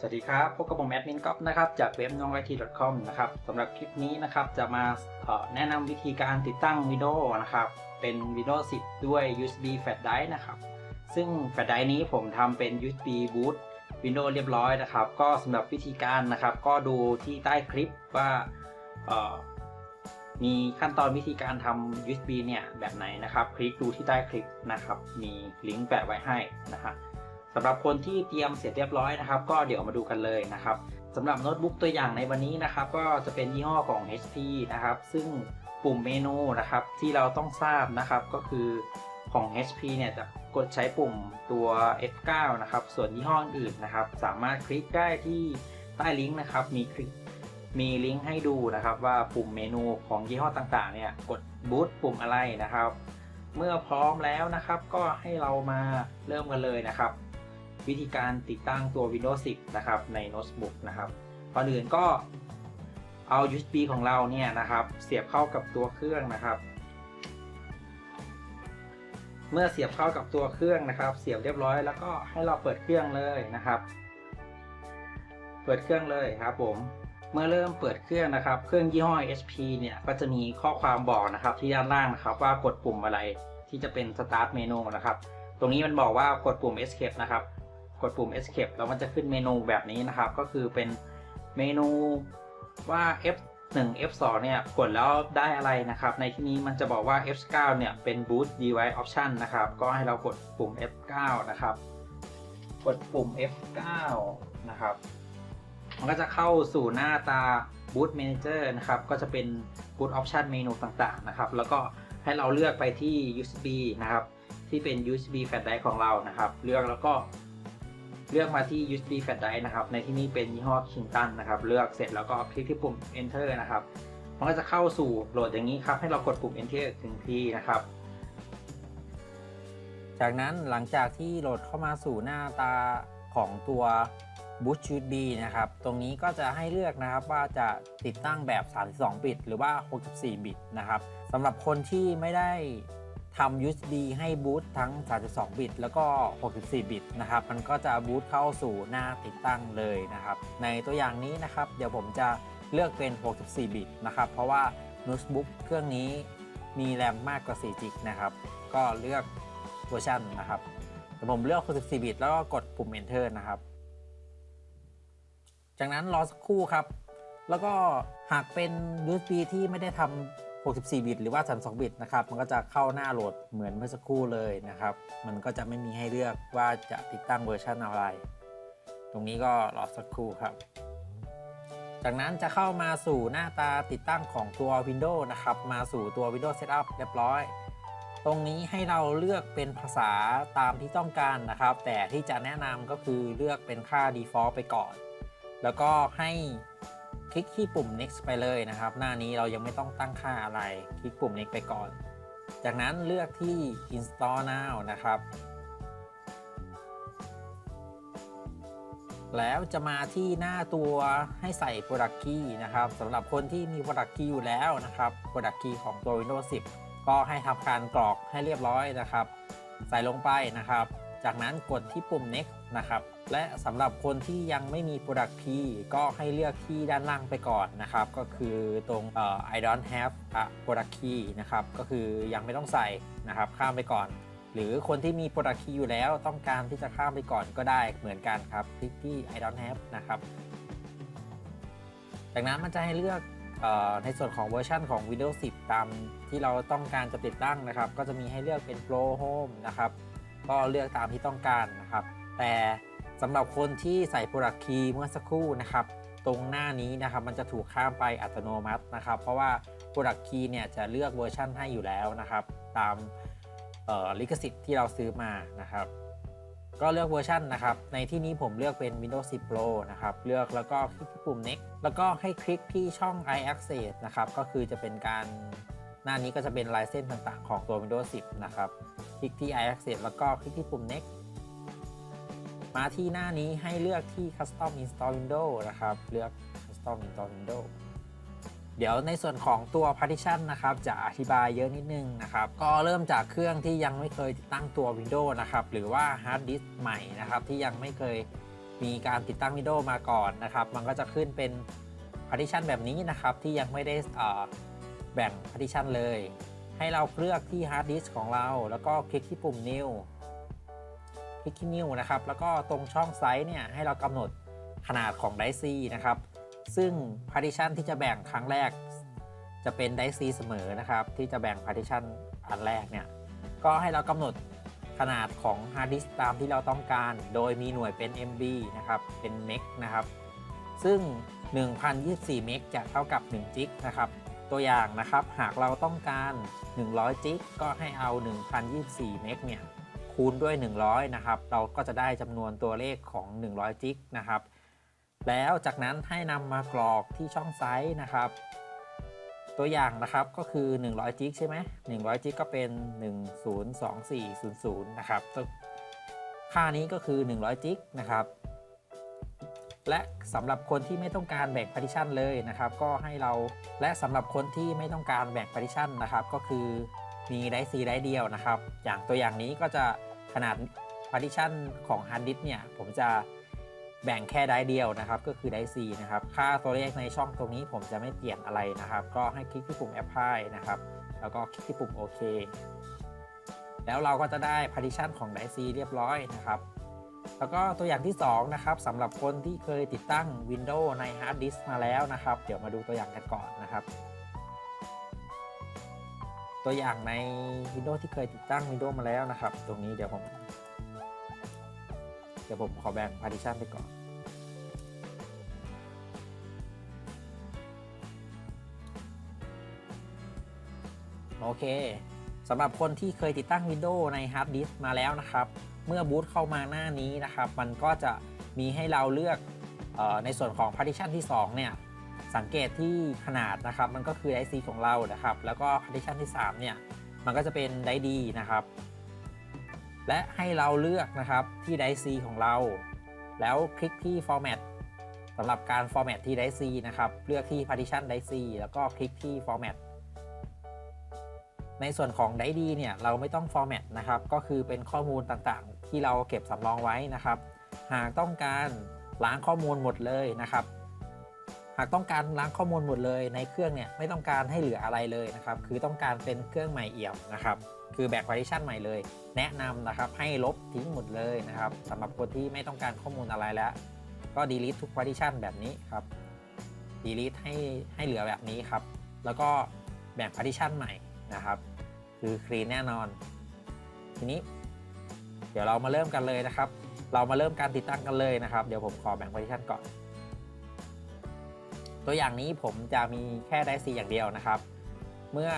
สวัสดีครับ พบกับผมแอดมินก๊อฟนะครับจากเว็บน้องไอที .com นะครับสำหรับคลิปนี้นะครับจะมาแนะนำวิธีการติดตั้ง Windows นะครับเป็น Windows 10 ด้วย USB Flash Drive นะครับซึ่ง Flash Drive นี้ผมทำเป็น USB boot Windows เรียบร้อยนะครับ ก็สำหรับวิธีการนะครับ ก็ดูที่ใต้คลิปว่ามีขั้นตอนวิธีการทำ USB เนี่ยแบบไหนนะครับ คลิกดูที่ใต้คลิปนะครับ มีลิงก์แปะไว้ให้นะครับำหรับคนที่เตรียมเสร็จเรียบร้อยนะครับ ก็เดี๋ยวมาดูกันเลยนะครับสำหรับโน้ตบุ๊กตัวอย่างในวันนี้นะครับ ก็จะเป็นยี่ห้อของ HP นะครับ ซึ่งปุ่มเมนูนะครับที่เราต้องทราบนะครับก็คือของ HP เนี่ยจะกดใช้ปุ่มตัว F9 นะครับ ส่วนยี่ห้ออื่นนะครับ สามารถคลิกได้ที่ใต้ลิงก์นะครับ มีคลิกมีลิงก์ให้ดูนะครับ ว่าปุ่มเมนูของยี่ห้อต่างๆ เนี่ยกดบูตปุ่มอะไรนะครับ เมื่อพร้อมแล้วนะครับ ก็ให้เรามาเริ่มกันเลยนะครับ วิธีการติดตั้งตัว Windows 10 นะครับในโน้ตบุ๊กนะครับก่อนอื่นก็เอา USB ของเราเนี่ยนะครับ เสียบเข้ากับตัวเครื่องนะครับ เมื่อเสียบเข้ากับตัวเครื่องนะครับ เสียบเรียบร้อยแล้วก็ให้เราเปิดเครื่องเลยนะครับ เปิดเครื่องเลยครับผมเมื่อเริ่มเปิดเครื่องนะครับ เครื่องยี่ห้อ HP เนี่ยก็จะมีข้อความบอกนะครับ ที่ด้านล่างนะครับ ว่ากดปุ่มอะไรที่จะเป็น Start Menu นะครับ ตรงนี้มันบอกว่ากดปุ่ม Escape นะครับ กดปุ่ม Escape แล้วมันจะขึ้นเมนูแบบนี้นะครับ ก็คือเป็นเมนูว่า F1 F2 เนี่ยกดแล้วได้อะไรนะครับ ในที่นี้มันจะบอกว่า F9 เนี่ยเป็น Boot Device Option นะครับ ก็ให้เรากดปุ่ม F9 นะครับ กดปุ่ม F9 นะครับ มันก็จะเข้าสู่หน้าตา Boot Manager นะครับ ก็จะเป็น Boot Option เมนูต่างๆนะครับ แล้วก็ให้เราเลือกไปที่ USB นะครับ ที่เป็น USB Flash Drive ของเรานะครับ เลือกแล้วก็ เลือกมาที่ USB Flash Drive นะครับ ในที่นี้เป็นยี่ห้อ Kingston นะครับ เลือกเสร็จแล้วก็คลิกที่ปุ่ม Enter นะครับ มันก็จะเข้าสู่โหลดอย่างนี้ครับ ให้เรากดปุ่ม Enter ถึงที่นะครับ จากนั้นหลังจากที่โหลดเข้ามาสู่หน้าตาของตัว Boot USB นะครับ ตรงนี้ก็จะให้เลือกนะครับว่าจะติดตั้งแบบ 32 บิต หรือว่า 64 บิตนะครับสำหรับคนที่ไม่ได้ ทำ USB ให้บูตทั้ง 32 บิต แล้วก็ 64 บิตนะครับ มันก็จะบูตเข้าสู่หน้าติดตั้งเลยนะครับ ในตัวอย่างนี้นะครับ เดี๋ยวผมจะเลือกเป็น 64 บิตนะครับ เพราะว่าโน้ตบุ๊กเครื่องนี้มีแรมมากกว่า 4 จิกนะครับ ก็เลือกเวอร์ชันนะครับแต่ผมเลือก 64 บิต แล้วก็กดปุ่ม Enter นะครับ จากนั้นรอสักครู่ครับ แล้วก็หากเป็น USB ที่ไม่ได้ทำ 64 บิต หรือว่า 32 บิตนะครับ มันก็จะเข้าหน้าโหลดเหมือนเมื่อสักครู่เลยนะครับ มันก็จะไม่มีให้เลือกว่าจะติดตั้งเวอร์ชันอะไร ตรงนี้ก็รอสักครู่ครับ จากนั้นจะเข้ามาสู่หน้าตาติดตั้งของตัว Windows นะครับ มาสู่ตัว Windows Setup เรียบร้อย ตรงนี้ให้เราเลือกเป็นภาษาตามที่ต้องการนะครับ แต่ที่จะแนะนำก็คือเลือกเป็นค่า default ไปก่อน แล้วก็ให้ ลิกที่ปุ่ม next ไปเลยนะครับ หน้านี้เรายังไม่ต้องตั้งค่าอะไร คลิกปุ่ม next ไปก่อน จากนั้นเลือกที่ install now นะครับ แล้วจะมาที่หน้าตัวให้ใส่ product key นะครับสำหรับคนที่มี product key อยู่แล้วนะครับ product key ของตัว Windows 10 ก็ให้ทำการกรอกให้เรียบร้อยนะครับ ใส่ลงไปนะครับ จากนั้นกดที่ปุ่ม next นะครับ และสำหรับคนที่ยังไม่มี product key ก็ให้เลือกที่ด้านล่างไปก่อนนะครับ ก็คือตรงเอ่อ I don't have a product key นะครับ ก็คือยังไม่ต้องใส่นะครับ ข้ามไปก่อน หรือคนที่มี product key อยู่แล้วต้องการที่จะข้ามไปก่อนก็ได้เหมือนกันครับคลิกที่ I don't have นะครับ จากนั้นมันจะให้เลือกในส่วนของเวอร์ชันของ Windows 10 ตามที่เราต้องการจะติดตั้งนะครับ ก็จะมีให้เลือกเป็น Pro Home นะครับ ก็เลือกตามที่ต้องการนะครับ แต่สำหรับคนที่ใส่ Product Key เมื่อสักครู่นะครับ ตรงหน้านี้นะครับมันจะถูกข้ามไปอัตโนมัตินะครับ เพราะว่า Product Key เนี่ยจะเลือกเวอร์ชันให้อยู่แล้วนะครับ ตามลิขสิทธิ์ที่เราซื้อมานะครับ ก็เลือกเวอร์ชันนะครับ ในที่นี้ผมเลือกเป็น Windows 10 Pro นะครับ เลือกแล้วก็คลิกที่ปุ่ม next แล้วก็ให้คลิกที่ช่อง i access นะครับ ก็คือจะเป็นการหน้านี้ก็จะเป็นลายเส้นต่างๆ ของตัว Windows 10 นะครับ คลิกที่ i access แล้วก็คลิกที่ปุ่ม next มาที่หน้านี้ให้เลือกที่ custom install window นะครับ เลือก custom install window เดี๋ยวในส่วนของตัว partition นะครับ จะอธิบายเยอะนิดนึงนะครับ ก็เริ่มจากเครื่องที่ยังไม่เคยติดตั้งตัว Windows นะครับ หรือว่า hard disk ใหม่นะครับ ที่ยังไม่เคยมีการติดตั้ง Windows มาก่อนนะครับ มันก็จะขึ้นเป็น partition แบบนี้นะครับ ที่ยังไม่ได้แบ่ง partition เลย ให้เราเลือกที่ hard disk ของเรา แล้วก็คลิกที่ปุ่ม new คลิกที่ new นะครับ แล้วก็ตรงช่องไซส์เนี่ยให้เรากำหนดขนาดของ drive C นะครับ ซึ่ง partition ที่จะแบ่งครั้งแรก จะเป็น drive C เสมอนะครับ ที่จะแบ่ง partition อันแรกเนี่ย ก็ให้เรากำหนดขนาดของ hard disk ตามที่เราต้องการ โดยมีหน่วยเป็น MB นะครับ เป็น meg นะครับ ซึ่ง 1024เมกจะเท่ากับ1จิกนะครับ ตัวอย่างนะครับ หากเราต้องการ 100จิกก็ให้เอา 1024เมกเนี่ย คูณด้วย 100 นะครับ เราก็จะได้จำนวนตัวเลขของ 100 จิกนะครับ แล้วจากนั้นให้นำมากรอกที่ช่องไซส์นะครับ ตัวอย่างนะครับก็คือ 100 จิกใช่ไหม100 จิกก็เป็น 102400 นะครับ ค่านี้ก็คือ 100 จิกนะครับ และสำหรับคนที่ไม่ต้องการแบ่ง partition เลยนะครับ ก็ให้เรา และสำหรับคนที่ไม่ต้องการแบ่ง partition นะครับ ก็คือมีไดซีไดเดียวนะครับ อย่างตัวอย่างนี้ก็จะ ขนาด partition ของ hard disk เนี่ย ผมจะแบ่งแค่ไดเดียวนะครับ ก็คือไดซีนะครับ ค่าตัวเลขในช่องตรงนี้ผมจะไม่เปลี่ยนอะไรนะครับ ก็ให้คลิกที่ปุ่ม apply นะครับ แล้วก็คลิกที่ปุ่มโอเคแล้วเราก็จะได้ partition ของไดซีเรียบร้อยนะครับ แล้วก็ตัวอย่างที่ 2 นะครับสำหรับคนที่เคยติดตั้ง Windows ใน Hard Disk มาแล้วนะครับ เดี๋ยวมาดูตัวอย่างกันก่อนนะครับ ตัวอย่างใน Windows ที่เคยติดตั้ง Windows มาแล้วนะครับ ตรงนี้เดี๋ยวผม เดี๋ยวผมขอแบ่ง partition ไปก่อน โอเคสำหรับคนที่เคยติดตั้ง Windows ใน Hard Disk มาแล้วนะครับ เมื่อบูตเข้ามาหน้านี้นะครับ มันก็จะมีให้เราเลือกออในส่วนของ partition ที่ 2 เนี่ย สังเกตที่ขนาดนะครับมันก็คือไดซีของเรานะครับ แล้วก็ partition ที่ 3 เนี่ย มันก็จะเป็นไดดีนะครับ และให้เราเลือกนะครับที่ไดซีของเรา แล้วคลิกที่ format สำหรับการ format ที่ไดซีนะครับเลือกที่ partition ไดซีแล้วก็คลิกที่ format ในส่วนของไดดีเนี่ยเราไม่ต้อง format นะครับก็คือเป็นข้อมูลต่างๆ ที่เราเก็บสำรองไว้นะครับ หากต้องการล้างข้อมูลหมดเลยนะครับ หากต้องการล้างข้อมูลหมดเลยในเครื่องเนี่ยไม่ต้องการให้เหลืออะไรเลยนะครับคือต้องการเป็นเครื่องใหม่เอี่ยมนะครับคือแบก partition ใหม่เลย แนะนำนะครับให้ลบทิ้งหมดเลยนะครับสำหรับคนที่ไม่ต้องการข้อมูลอะไรแล้ว ก็ delete ทุก partition แบบนี้ครับ delete ให้ให้เหลือแบบนี้ครับแล้วก็แบ่ง partition ใหม่นะครับคือ clean แน่นอน ทีนี้ เดี๋ยวเรามาเริ่มกันเลยนะครับ เรามาเริ่มการติดตั้งกันเลยนะครับ เดี๋ยวผมขอแบ่ง partition ก่อน ตัวอย่างนี้ผมจะมีแค่ได้ C อย่างเดียวนะครับ เมื่อ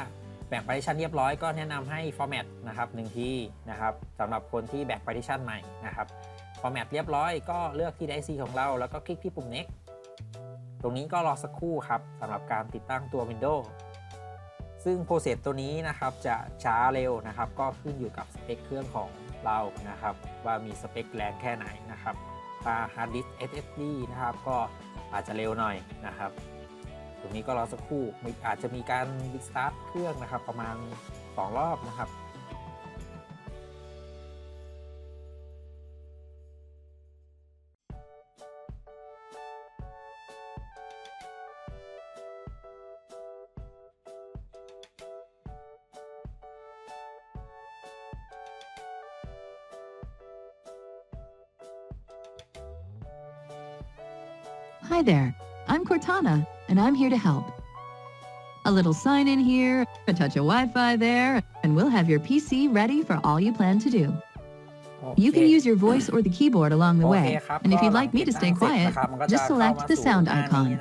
แบ่ง partition เรียบร้อยก็แนะนำให้ format นะครับหนึ่งทีนะครับสำหรับคนที่แบ่ง partition ใหม่นะครับ format เรียบร้อยก็เลือกที่ไดซีของเรา แล้วก็คลิกที่ปุ่ม next ตรงนี้ก็รอสักครู่ครับสำหรับการติดตั้งตัว Windows ซึ่งโปรเซสตัวนี้นะครับจะช้าเร็วนะครับ ก็ขึ้นอยู่กับสเปคเครื่องของเรานะครับ ว่ามีสเปคแรงแค่ไหนนะครับถ้า hard disk SSD นะครับก็อาจจะเร็วหน่อยนะครับ ตรงนี้ก็รอสักครู่อาจจะมีการ restart เครื่องนะครับ ประมาณ 2 รอบนะครับ Hi there, I'm Cortana, and I'm here to help. A little sign in here, a touch of Wi-Fi there, and we'll have your PC ready for all you plan to do. You can use your voice or the keyboard along the way, and if you'd like me to stay quiet, just select the sound icon.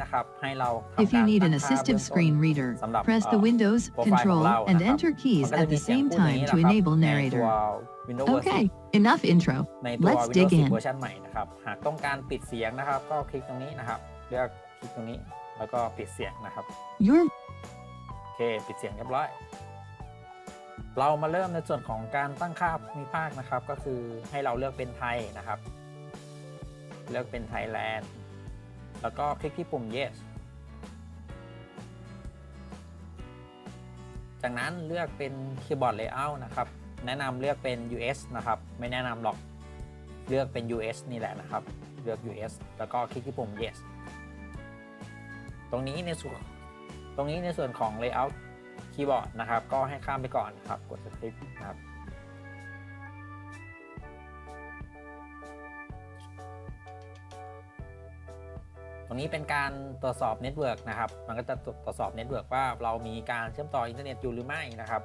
If you need an assistive screen reader, press the uh, Windows, Control, and Enter keys at the same time to enable narrator. Okay, enough intro. Let's dig in. เวอร์ชันใหม่นะครับหากต้องการปิดเสียงนะครับก็คลิกตรงนี้นะครับเลือกคลิกตรงนี้แล้วก็ปิดเสียงนะครับ Your โอเค ปิดเสียงเรียบร้อย เรามาเริ่มในส่วนของการตั้งค่าภูมิภาคนะครับ ก็คือให้เราเลือกเป็นไทยนะครับ เลือกเป็นไทยแลนด์ แล้วก็คลิกที่ปุ่ม yes จากนั้นเลือกเป็น keyboard layout นะครับ แนะนำเลือกเป็น US นะครับ ไม่แนะนำหรอก เลือกเป็น US นี่แหละนะครับ เลือก US แล้วก็คลิกที่ปุ่ม yes ตรงนี้ในส่วนตรงนี้ในส่วนของ layout คีย์บอร์ดนะครับ ก็ให้ข้ามไปก่อนนะครับ กด script นะครับตรงนี้เป็นการตรวจสอบเน็ตเวิร์กนะครับ มันก็จะตรวจสอบเน็ตเวิร์กว่าเรามีการเชื่อมต่ออินเทอร์เน็ตอยู่หรือไม่นะครับ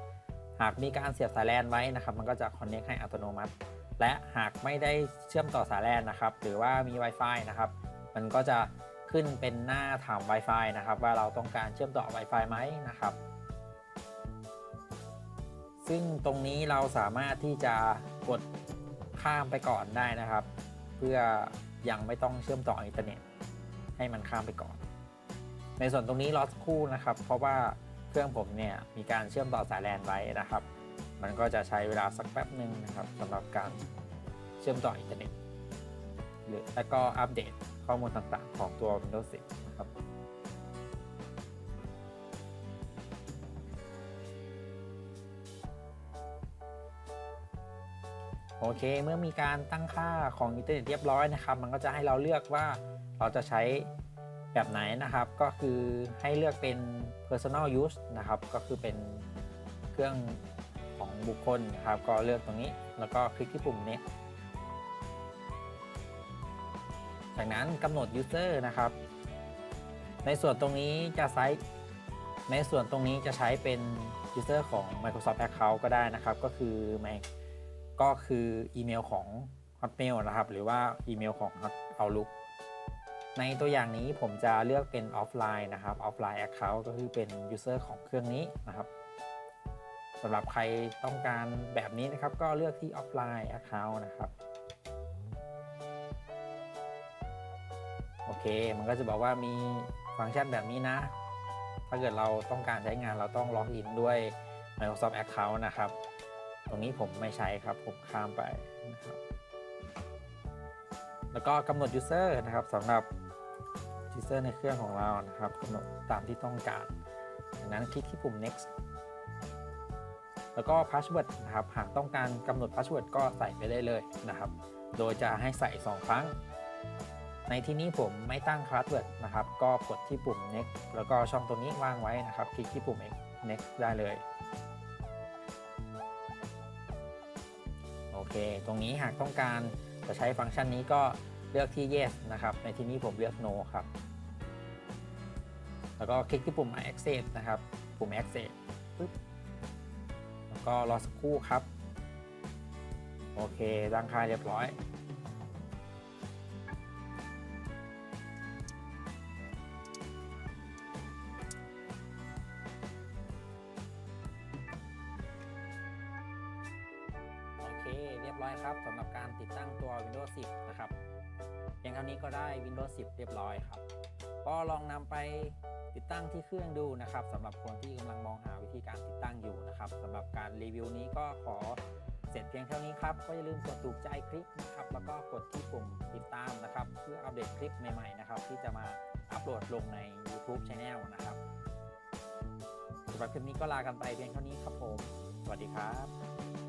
หากมีการเสียบสายแลนไว้นะครับ มันก็จะ connect ให้อัตโนมัติ และหากไม่ได้เชื่อมต่อสายแลนนะครับ หรือว่ามี Wi-Fi นะครับ มันก็จะ ขึ้นเป็นหน้าถาม Wi-Fi นะครับ ว่าเราต้องการเชื่อมต่อ Wi-Fi ไหมนะครับ ซึ่งตรงนี้เราสามารถที่จะกดข้ามไปก่อนได้นะครับ เพื่อยังไม่ต้องเชื่อมต่ออินเทอร์เน็ต ให้มันข้ามไปก่อน ในส่วนตรงนี้รอสักครู่นะครับ เพราะว่าเครื่องผมเนี่ยมีการเชื่อมต่อสายแลนไว้นะครับ มันก็จะใช้เวลาสักแป๊บหนึ่งนะครับสำหรับการเชื่อมต่ออินเทอร์เน็ตหรือและก็อัปเดต ข้อมูลต่างๆ ของตัว Windows 10 นะครับ โอเค เมื่อมีการตั้งค่าของอินเทอร์เน็ตเรียบร้อยนะครับ มันก็จะให้เราเลือกว่าเราจะใช้แบบไหนนะครับ ก็คือให้เลือกเป็น personal use นะครับ ก็คือเป็นเครื่องของบุคคลนะครับ ก็เลือกตรงนี้ แล้วก็คลิกที่ปุ่ม next จากนั้นกำหนด user นะครับ ในส่วนตรงนี้จะใช้ในส่วนตรงนี้จะใช้เป็น user ของ Microsoft Account ก็ได้นะครับ ก็คือ Mac ก็คืออีเมลของ Hotmail นะครับ หรือว่าอีเมลของ Outlook ในตัวอย่างนี้ผมจะเลือกเป็น offline นะครับ offline account ก็คือเป็น user ของเครื่องนี้นะครับสำหรับใครต้องการแบบนี้นะครับ ก็เลือกที่ offline account นะครับ เคมันก็จะบอกว่ามีฟังก์ชันแบบนี้นะ ถ้าเกิดเราต้องการใช้งานเราต้องล็อกอินด้วย Microsoft Account นะครับ ตรงนี้ผมไม่ใช้ครับผมข้ามไปนะครับ แล้วก็กำหนด user นะครับสำหรับ user ในเครื่องของเรานะครับกำหนดตามที่ต้องการจากนั้นคลิกที่ปุ่ม next แล้วก็ password นะครับ หากต้องการกำหนด password ก็ใส่ไปได้เลยนะครับ โดยจะให้ใส่ 2 ครั้ง ในที่นี้ผมไม่ตั้ง password นะครับ ก็กดที่ปุ่ม next แล้วก็ช่องตรงนี้ว่างไว้นะครับ คลิกที่ปุ่ม next ได้เลย โอเค ตรงนี้หากต้องการจะใช้ฟังก์ชันนี้ก็เลือกที่ yes นะครับ ในที่นี้ผมเลือก no ครับ แล้วก็คลิกที่ปุ่ม accept นะครับ ปุ่ม accept ปึ๊บ แล้วก็รอสักครู่ครับ โอเคตั้งค่าเรียบร้อย เรียบร้อยครับสำหรับการติดตั้งตัว Windows 10 นะครับเพียงเท่านี้ก็ได้ Windows 10 เรียบร้อยครับ ก็ลองนำไปติดตั้งที่เครื่องดูนะครับสำหรับคนที่กำลังมองหาวิธีการติดตั้งอยู่นะครับสำหรับการรีวิวนี้ก็ขอเสร็จเพียงเท่านี้ครับ ก็อย่าลืมกดถูกใจคลิปนะครับ แล้วก็กดที่ปุ่มติดตามนะครับ เพื่ออัปเดตคลิปใหม่ๆนะครับ ที่จะมาอัปโหลดลงใน YouTube Channel นะครับสำหรับคลิปนี้ก็ลากันไปเพียงเท่านี้ครับผม สวัสดีครับ